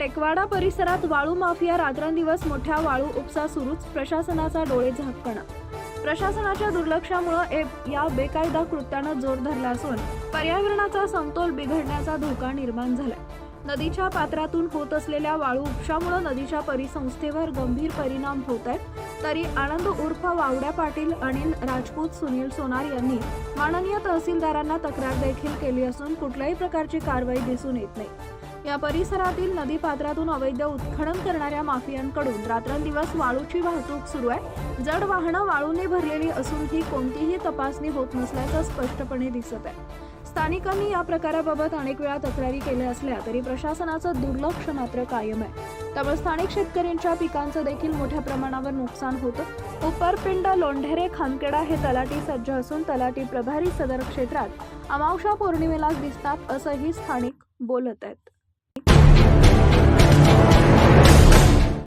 टेकवाडा परिसरात वाळू माफिया रात्रंदिवस मोठ्या वाळू उपसा सुरूच प्रशासनाचा डोळे झाकणं. प्रशासनाच्या दुर्लक्षामुळे ए- या बेकायदा कृत्यानं जोर धरला असून पर्यावरणाचा समतोल बिघडण्याचा धोका निर्माण झालाय. नदीच्या पात्रातून होत असलेल्या वाळू उपशामुळे नदीच्या परिसंस्थेवर गंभीर परिणाम होत आहेत तरी आनंद उर्फ वावड्या पाटील अनिल राजपूत सुनील सोनार यांनी माननीय तहसीलदारांना तक्रार देखील केली असून कुठल्याही प्रकारची कारवाई दिसून येत नाही. या परिसरातील नदी पात्रातून अवैध उत्खनन करणाऱ्या माफियांकडून रात्रंदिवस वाळूची वाहतूक सुरू आहे. जड वाहनं वाळूने भरलेली असून ही कोणतीही तपासणी होत नसल्याचं स्पष्टपणे दिसत आहे. स्थानिकांनी या प्रकाराबाबत अनेक वेळा तक्रारी केल्या असल्या तरी प्रशासनाचं दुर्लक्ष मात्र कायम आहे. त्यामुळे स्थानिक शेतकऱ्यांच्या पिकांचं देखील मोठ्या प्रमाणावर नुकसान होतं. उपरपिंड लोंढेरे खानकेडा हे तलाठी सज्ज असून तलाठी प्रभारी सदर क्षेत्रात अमावशा पौर्णिमेलाच दिसतात असंही स्थानिक बोलत आहेत. Thank you.